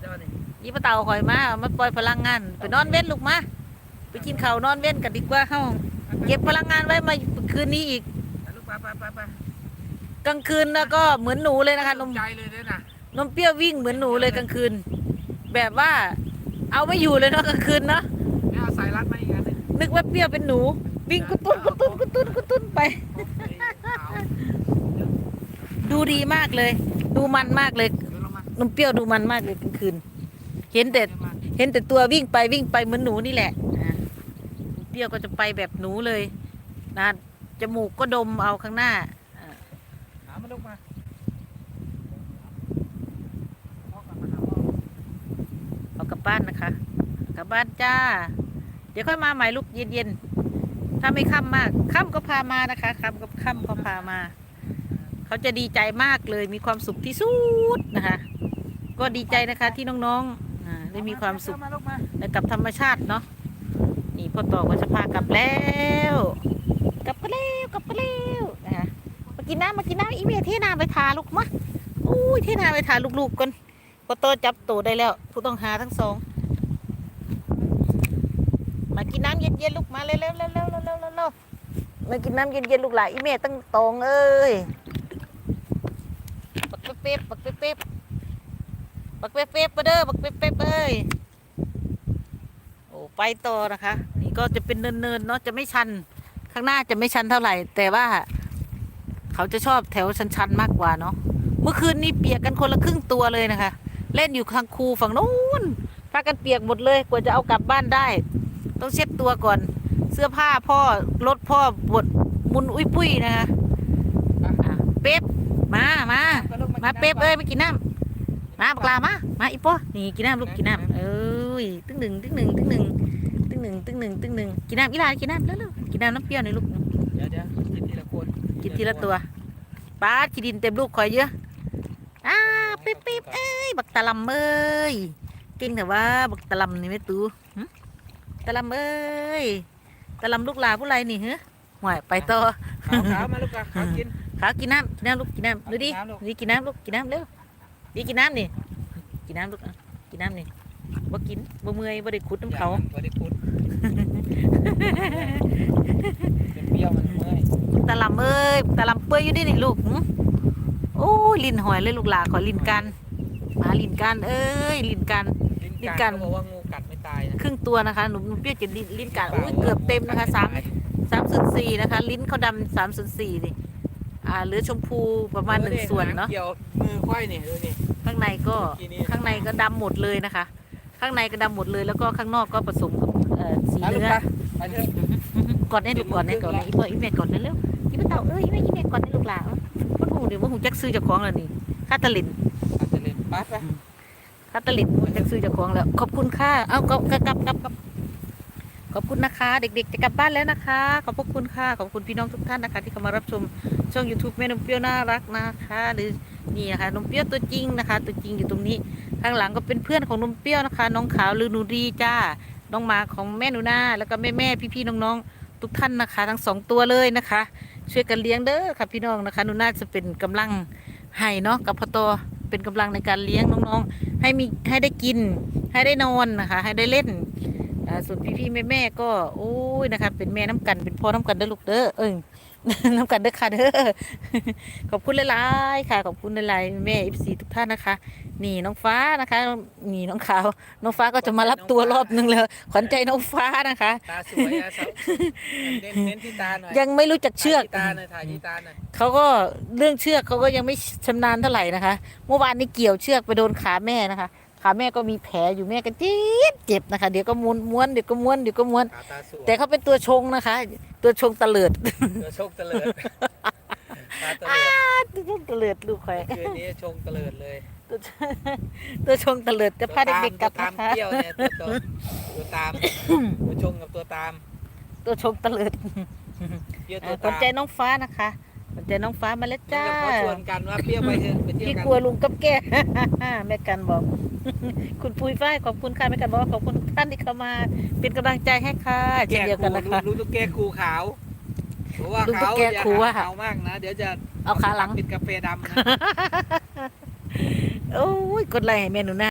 เจ้านี่ยี่ปะเต่าคอยมาเอามาปล่อยพลังงานไปนอนเว้นลูกมาไปกินข้าวนอนเว้นกันดีกว่าเฮาเก็บพลังงานไว้มาคืนนี้อีกไปลูกไปไปไปไปกลางคืนแล้วก็เหมือนหนูเลยนะคะนมใจเลยเนี่ยนะนมเปรี้ยววิ่งเหมือนหนูเลยกลางคืน แบบว่า เอาไม่อยู่เลยเนาะกลางคืนเนาะเนี่ยเอาสายรัดมาอีกอันหนึงนึกว่าเปรี้ยวเป็นหนู วิ่งกุตุ้นกุตุ้นกุตุ้นกุตุ้นไป ดูดีมากเลย ดูมันมากเลยเดี๋ยวลงมา นมเปรี้ยวดูมันมากเลยกลางคืน เห็นแต่เดี๋ยวมาเห็นแต่ตัววิ่งไปวิ่งไปเหมือนหนูนี่แหละอะเปรี้ยวก็จะไปแบบหนูเลยนะจมูกก็ดมเอาข้างหน้าอะหามาลูกมาพ่อกลับมาหาพ่อเอากลับบ้านนะคะ กลับบ้านจ้า เดี๋ยวค่อยมาใหม่ลูกเย็นๆถ้าไม่ค่ำมากค่ำก็พามานะคะค่ำก็ค่ำก็พามา เขาจะดีใจมากเลยมีความสุขที่สุดนะคะ ก็ดีใจนะคะที่น้องๆอ่าได้มีความสุขมาลูกมาไปกับธรรมชาติเนาะนี่พ่อต่อก็จะพากลับแล้ว กลับกันแล้วกลับกันแล้วนะคะมากินน้ำมากินน้ำอีเมทเทน้ำไปทาลูกมาอุ้ยเทน้ำไปทาลูกๆกันพ่อต่อจับตัวได้แล้ว ผู้ต้องหาทั้งสองมากินน้ำเย็นๆลูกมาเร็วๆเร็วๆเร็วๆเร็วๆเร็วๆเร็วๆมากินน้ำเย็นๆลูกหลานอีเมทตั้งตองเอ้ยปักเป๊บๆปักเป๊ บๆปักเป๊บๆมาเด้อปักเป๊บๆเอ้ยโอ้ไปต่อนะคะ นี่ก็จะเป็นเนินๆเนาะจะไม่ชัน ข้างหน้าจะไม่ชันเท่าไหร่ แต่ว่า เขาจะชอบแถวชันๆมากกว่าเนาะเมื่อคืนนี้เปียกกันคนละครึ่งตัวเลยนะคะ เล่นอยู่ทางคูฝั่งนู้นพากันเปียกหมดเลยกว่าจะเอากลับบ้านได้ ต้องเช็ดตัวก่อน เสื้อผ้าพ่อรถพ่อบดมุนอุ้ยปุ้ยนะคะเป๊ปมามามาเป๊ปเอ้ยมากินน้ำ มาบักลามามาอีป้อนี่กินน้ำลูกกินน้ำเอ้ยตึ้งหนึ่งตึ้งหนึ่งตึ้งหนึ่งตึ้งหนึ่งตึ้งหนึ่งตึ้งหนึ่งกินน้ำอีหลานกินน้ำเร็วๆกินน้ำน้ำเปรี้ยวหน่อยลูกเดี๋ยวเดี๋ยวกินทีละคนกินทีละตัวป้าดขี้ดินเต็มลูกคอยเยอะอ้าปิ๊บปิ๊บเอ้ยบักตะลำเอ้ยเก่งแต่ว่าบักตะลำนี่ไม่ตูหึตะลำเอ้ยตะลำลูกหลาผู้ไรนี่เหรอห่วยไปต่อขาวขาวมาลูกมาขาวกินขาวกินน้ำกินน้ำลูกกินน้ำดูดิกินน้ำลูกดูดิกินน้ำลูกกินน้ำเร็ว ดิกินน้ำนี่กินน้ำลูกอะกินน้ำนี่บ่กินบ่เมื่อยบ่ได้ขุดน้ำเขาบริพุทเป็นเปรี้ยวมันเมื่อยตะลำเอ้ยตะลำเปื่อยอยู่ดินี่ลูกหึโอ้ยลิ้นหอยเลยลูกหลาขอลิ้นกันมาลิ้นกันเอ้ยลิ้นกันลิ้นลิ้นกักันนเขาบอกว่างูกัดไม่ตายนะครึ่งตัวนะคะหนูหนูเปรี้ยวจะลิ้นลิ้นกันอุ้ยเกือบเต็มนะคะสามสามส่วนสี่นะคะ ลิ้นเขาดำสามส่วนสี่นี่ อ่าเหลือชมพูประมาณหนึ่งส่วนเนาะเกี่ยวมือควายนี่ดูนี่ข้างในก็เมื่อกี้นี่ข้างในก็ดำหมดเลยนะคะ ข้างในก็ดำหมดเลยแล้วก็ข้างนอกก็ผสมกับเอ่อสีมาลูกเนื้อไปไปเถอะก่อนให้ลูกก่อนให้ก่อนให้อีเพื่ออีเมก่อนเร็วๆอีเมเต่าเอ้ยอีเมอีเมก่อนให้ลูกหลานมันหูเดี๋ยวมันหูจักซื้อเจากของแล้วนี่คาตาลินอาจจะเล่นไปไปคาตาลินหูจักซื้อเจากของแล้ว ขอบคุณค่ะเอากลับกลับกลับกลับกลับ ขอบคุณนะคะ เด็กๆจะกลับบ้านแล้วนะคะ ขอบพระคุณค่ะ ขอบคุณพี่น้องทุกท่านนะคะ ที่เข้ามารับชมช่อง YouTube แม่นมเปรี้ยวน่ารักนะคะ หรือนี่นะคะนมเปรี้ยวตัวจริงนะคะ ตัวจริงอยู่ตรงนี้ ข้างหลังก็เป็นเพื่อนของนมเปรี้ยวนะคะ น้องขาวหรือหนูดีจ้า น้องหมาของแม่หนูนาแล้วก็แม่แม่พี่พี่ๆน้องๆทุกท่านนะคะ ทั้งสองตัวเลยนะคะ ช่วยกันเลี้ยงเด้อค่ะพี่น้องนะคะหนูนาจะเป็นกำลังให้เนาะกับพอตอเป็นกำลังในการเลี้ยงน้องๆ ให้มีให้ได้กิน ให้ได้นอนนะคะ ให้ได้เล่น ส่วนพี่พี่ๆแม่แม่ๆก็โอ้ยนะคะเป็นแม่น้ำกันเป็นพ่อน้ำกันเด้อลูกเด้อเอ้ยน้ำกันเด้อค่ะเด้อขอบคุณหลายๆค่ะ ขอบคุณหลายๆแม่เอฟซีทุกท่านนะคะ นี่น้องฟ้านะคะ นี่น้องขาว น้องฟ้าก็จะมารับตัวรอบนึงแล้วขวัญใจน้องฟ้านะคะตาสวยอะสาวเน้นเน้นที่ตาหน่อยยังไม่รู้จักเชือกถ่ายที่ตาหน่อยถ่ายที่ตาหน่อยเขาก็เรื่องเชือกเขาก็ยังไม่ชำนาญเท่าไหร่นะคะ เมื่อวานนี้เกี่ยวเชือกไปโดนขาแม่นะคะ ขาแม่ก็มีแผลอยู่แม่ก็เจ็บเจ็บนะคะ เดี๋ยวก็ม้วนม้วนเดี๋ยวก็ม้วนเดี๋ยวก็ม้วน ขาตาสวยแต่เขาเป็นตัวชงนะคะ ตัวชงตะเลิด ตัวโชคเตลิดตาเตลิดตัวชงตะเลิดลูกคอยคืนนี้ชงเตลิดเลยตัวชตัวชงตะเลิดจะพาเด็กๆกลับตัวตามนะคะเที่ยวเนี่ยตัวตัวตัวตามตัวชงกับตัวตามตัวชงตะเลิดเที่ยวอ่าตัวขวัญตามใจน้องฟ้านะคะขวัญใจน้องฟ้ามาแล้วจ้าเขาชวนกันว่าเปรี้ยวไปเถอะไปเที่ยวพี่กัน กลัวลุงกับแก แม่กันบอก คุณปุ้ยฝ้ายขอบคุณค่ะแม่กันบอกว่าขอบคุณทุกท่านที่เข้ามาเป็นกำลังใจให้ค่ะเช่นเดียวกันนะคะรู้ตุ๊กแกครูขาวเพราะว่ารู้ตุ๊เขากแกอย่าครูว่าขาวมากนะเดี๋ยวจะเอาขาหลังปิดกาแฟดำนะโอ้ยกดไลค์ให้แม่หนูนะ